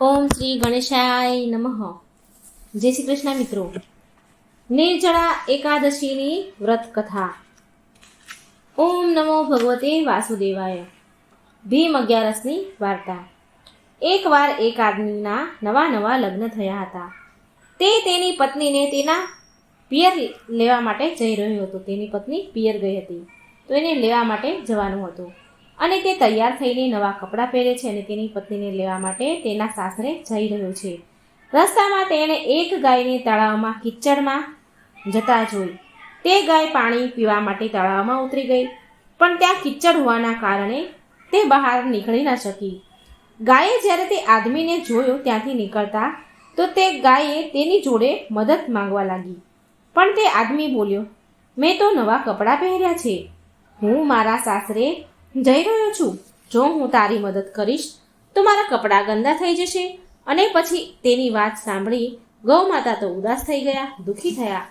ઓમ શ્રી ગણેશાય નમઃ. જય શ્રી કૃષ્ણ મિત્રો. નિર્જળા એકાદશીની વ્રત કથા. ઓમ નમો ભગવતે વાસુદેવાય. ભીમ અગિયારસની વાર્તા. એકવાર એક આદમીના નવા નવા લગ્ન થયા હતા. તે તેની પત્નીને તેના પિયર લેવા માટે જઈ રહ્યો હતો. તેની પત્ની પિયર ગઈ હતી. તો એને લેવા માટે જવાનું હતું. અને તે તૈયાર થઈને નવા કપડાં પહેરે છે અને તેની પત્નીને લેવા માટે તેના સાસરે જઈ રહ્યો છે. રસ્તામાં તેણે એક ગાયને તળાવમાં કિચડમાં જતા જોઈ. તે ગાય પાણી પીવા માટે તળાવમાં ઉતરી ગઈ, પણ ત્યાં કિચડ હોવાના કારણે તે બહાર નીકળી ન શકી. ગાયે જ્યારે તે આદમીને જોયો ત્યાંથી નીકળતા, તો તે ગાયે તેની જોડે મદદ માંગવા લાગી. પણ તે આદમી બોલ્યો, મેં તો નવા કપડાં પહેર્યા છે. હું મારા સાસરે જઈ રહ્યો છું. જો હું તારી મદદ કરીશ, તો મારા કપડાં ગંદા થઈ જશે. અને પછી તેની વાત સાંભળી ગૌ માતા તો ઉદાસ થઈ ગયા, દુઃખી થયા.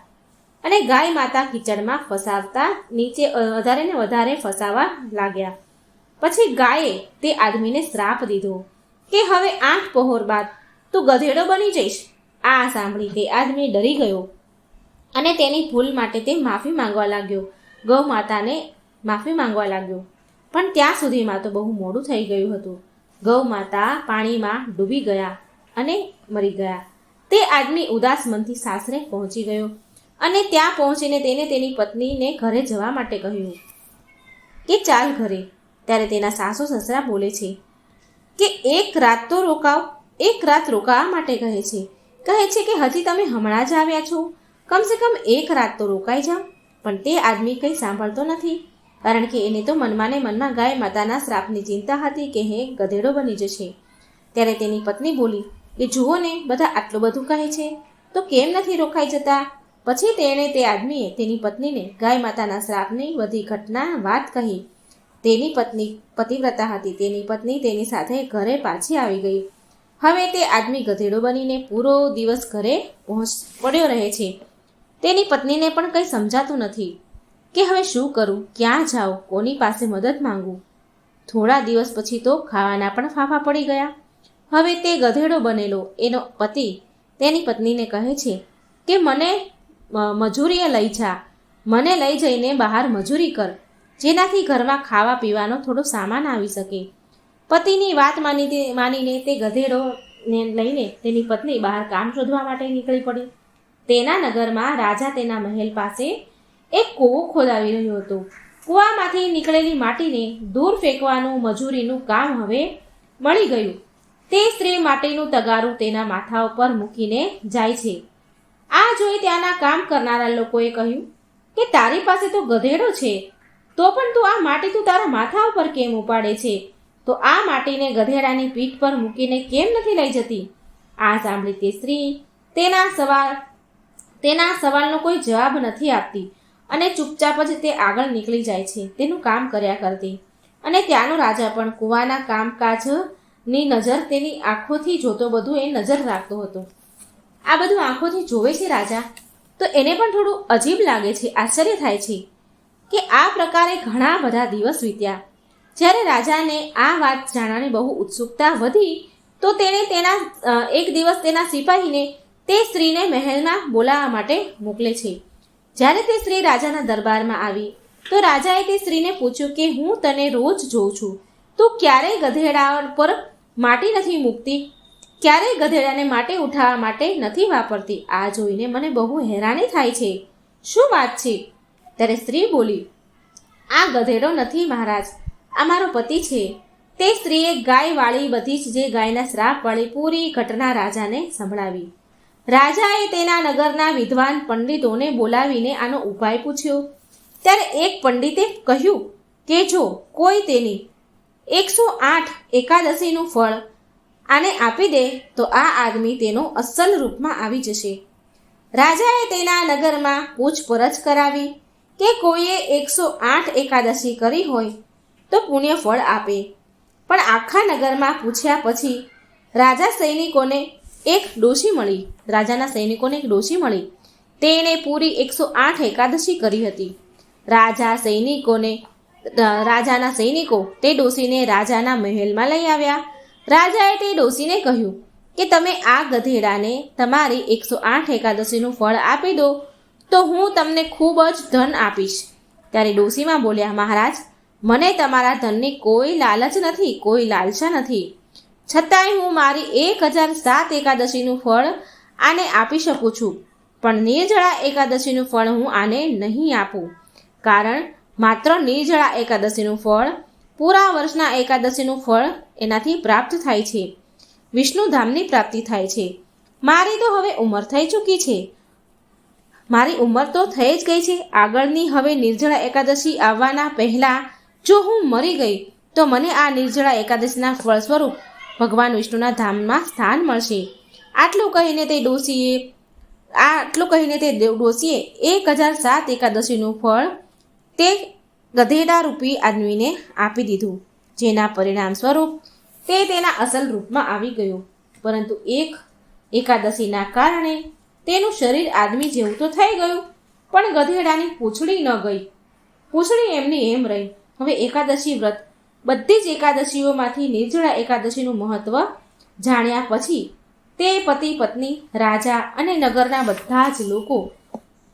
અને ગાય માતા કિચડમાં ફસાવતા નીચે વધારે ને વધારે ફસાવા લાગ્યા. પછી ગાયે તે આદમીને શ્રાપ દીધો કે હવે આઠ પહોર બાદ તું ગધેડો બની જઈશ. આ સાંભળી તે આદમી ડરી ગયો. અને તેની ભૂલ માટે તે માફી માંગવા લાગ્યો. ગૌ માતાને માફી માંગવા લાગ્યો. પણ ત્યાં સુધીમાં તો બહુ મોડું થઈ ગયું હતું. ગૌ માતા પાણીમાં ડૂબી ગયા અને મરી ગયા. તે આદમી ઉદાસ મનથી સાસરે પહોંચી ગયો અને ત્યાં પહોંચીને તેને તેની પત્નીને ઘરે જવા માટે કહ્યું કે ચાલ ઘરે. ત્યારે તેના સાસુ સસરા બોલે છે કે એક રાત તો રોકાવ, એક રાત રોકાવા માટે કહે છે. કહે છે કે હજી તમે હમણાં જ આવ્યા છો. કમસે કમ એક રાત તો રોકાઈ જાઓ. પણ તે આદમી કંઈ સાંભળતો નથી. કારણ કે એને તો મનમાં ને મનમાં ગાય માતાના શ્રાપની ચિંતા હતી કે હે, ગધેડો બની જશે. ત્યારે તેની પત્ની બોલી કે જુઓ ને, બધા આટલું બધું કહે છે. તો કેમ નથી રોકાઈ જતા? પછી તેણે તે આદમીએ તેની પત્નીને ગાય માતાના શ્રાપની બધી ઘટના વાત કહી. તેની પત્ની પતિવ્રતા હતી. તેની પત્ની તેની સાથે ઘરે પાછી આવી ગઈ. હવે તે આદમી ગધેડો બનીને પૂરો દિવસ ઘરે પહોંચ, પડ્યો રહે છે. તેની પત્નીને પણ કંઈ સમજાતું નથી. કે હવે શું કરું? ક્યાં જાઉં? કોની પાસે મદદ માંગું? થોડા દિવસ પછી તો ખાવાના પણ ફાફા પડી ગયા. હવે તે ગધેડો બનેલો. એનો પતિ તેની પત્નીને કહે છે કે, મને મજૂરીએ લઈ જા. મને લઈ જઈને બહાર મજૂરી કર. જેનાથી ઘરમાં ખાવા પીવાનો થોડો સામાન આવી શકે. પતિની વાત માની માનીને તે ગધેડોને લઈને તેની પત્ની બહાર કામ શોધવા માટે નીકળી પડી. તેના નગરમાં રાજા તેના મહેલ પાસે એક કૂવો ખોદાવી રહ્યો હતો. કૂવામાંથી નીકળેલી માટીને દૂર ફેંકવાનું મજૂરીનું કામ હવે મળી ગયું. તે સ્ત્રી માટીનું તગારું તેના માથા ઉપર મૂકીને જાય છે. આ જોઈ ત્યાંના કામ કરનારા લોકોએ કહ્યું કે તારી પાસે તો ગધેડો છે. તો પણ તું આ માટી તું તારા માથા ઉપર કેમ ઉપાડે છે? તો આ માટીને ગધેડાની પીઠ પર મૂકીને કેમ નથી લઈ જતી? આ સાંભળી તે સ્ત્રી તેના સવાલ, તેના સવાલનો કોઈ જવાબ નથી આપતી. અને ચૂપચાપ જ તે આગળ નીકળી જાય છે. તેનું કામ કર્યા કરતી. અને ત્યાંનો રાજા પણ કૂવાના કામકાજની નજર તેની આંખોથી જોતો બધું એ નજર રાખતો હતો. આ બધું આંખોથી જોવે છે રાજા? તો એને પણ થોડું અજીબ લાગે છે, આશ્ચર્ય થાય છે કે આ પ્રકારે ઘણા બધા દિવસ વીત્યા. જ્યારે રાજાને આ વાત જાણવાની બહુ ઉત્સુકતા વધી, તો તેણે તેના એક દિવસ તેના સિપાહીને તે સ્ત્રીને મહેલમાં બોલાવવા માટે મોકલે છે. જ્યારે તે સ્ત્રી રાજાના દરબારમાં આવી, તો રાજાએ તે સ્ત્રીને પૂછ્યું કે હું તને રોજ જોઉં છું. તું ક્યારેય ગધેડા પર માટી નથી મૂકતી? ક્યારેય ગધેડાને માટી ઉઠાવવા માટે નથી વાપરતી? આ જોઈને મને બહુ હેરાની થાય છે. શું વાત છે? ત્યારે સ્ત્રી બોલી, આ ગધેડો નથી મહારાજ, આ મારો પતિ છે. તે સ્ત્રીએ ગાય વાળી બધી જ જે ગાયના શ્રાપવાળી પૂરી ઘટના રાજાને સંભળાવી. રાજાએ તેના નગરના વિદ્વાન પંડિતોને બોલાવીને આનો ઉપાય પૂછ્યો. ત્યારે એક પંડિતે કહ્યું કે જો કોઈ તેની એકસો આઠ એકાદશીનું ફળ આને આપી દે, તો આ આદમી તેનો અસલ રૂપમાં આવી જશે. રાજાએ તેના નગરમાં પૂછપરછ કરાવી કે કોઈએ એકસો આઠ એકાદશી કરી હોય તો પુણ્ય ફળ આપે. પણ આખા નગરમાં પૂછ્યા પછી રાજા સૈનિકોને એક ડોશી મળી, રાજાના સૈનિકોને એક ડોશી મળી. તેણે પૂરી એકસો આઠ એકાદશી કરી હતી. રાજા સૈનિકોને રાજાના સૈનિકો તે ડોશીને રાજાના મહેલમાં લઈ આવ્યા. રાજાએ તે ડોશીને કહ્યું કે, તમે આ ગધેડાને તમારી એકસો આઠ એકાદશીનું ફળ આપી દો, તો હું તમને ખૂબ જ ધન આપીશ. ત્યારે ડોશીમાં બોલ્યા, મહારાજ, મને તમારા ધનની કોઈ લાલચ નથી, કોઈ લાલસા નથી. છતાંય હું મારી એક હજાર સાત એકાદશીનું ફળ આને આપી શકું છું. પણ નિર્જળા એકાદશીનું ફળ હું આને નહીં આપું. કારણ માત્ર નિર્જળા એકાદશીનું ફળ, પૂરા વર્ષના એકાદશીનું ફળ એનાથી પ્રાપ્ત થાય છે. વિષ્ણુધામની પ્રાપ્તિ થાય છે. મારી તો હવે ઉંમર થઈ ચૂકી છે. મારી ઉંમર તો થઈ જ ગઈ છે. આગળની હવે નિર્જળા એકાદશી આવવાના પહેલાં જો હું મરી ગઈ, તો મને આ નિર્જળા એકાદશીના ફળ સ્વરૂપ ભગવાન વિષ્ણુના ધામમાં સ્થાન મળશે. આટલું કહીને તે ડોસીએ આ આટલું કહીને તે ડોસીએ એક હજાર સાત એકાદશીનું ફળ તે ગધેડા રૂપી આદમીને આપી દીધું, જેના પરિણામ સ્વરૂપ તે તેના અસલ રૂપમાં આવી ગયો. પરંતુ એક એકાદશીના કારણે તેનું શરીર આદમી જેવું તો થઈ ગયું, પણ ગધેડાની પૂંછડી ન ગઈ. પૂંછડી એમની એમ રહી. હવે એકાદશી વ્રત બધી જ એકાદશીઓમાંથી નિર્જળા એકાદશીનું મહત્વ જાણ્યા પછી તે પતિ પત્ની, રાજા અને નગરના બધા જ લોકો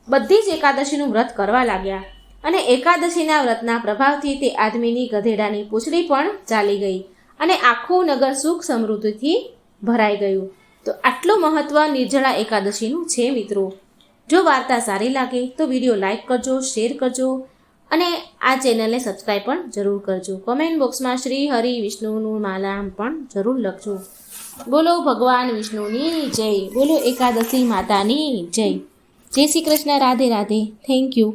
બધી જ એકાદશીનું વ્રત કરવા લાગ્યા અને એકાદશીના વ્રતના પ્રભાવથી તે આદમીની ગધેડાની પૂંછડી પણ ચાલી ગઈ અને આખું નગર સુખ સમૃદ્ધિથી ભરાઈ ગયું. તો આટલું મહત્વ નિર્જળા એકાદશીનું છે મિત્રો. જો વાર્તા સારી લાગે તો વીડિયો લાઈક કરજો, શેર કરજો અને આ ચેનલને સબસ્ક્રાઈબ પણ જરૂર કરજો. કોમેન્ટ બોક્સમાં શ્રી હરિ વિષ્ણુનું માલામ પણ જરૂર લખજો. બોલો ભગવાન વિષ્ણુની જય. બોલો એકાદશી માતાની જય. જય શ્રી કૃષ્ણ. રાધે રાધે. Thank you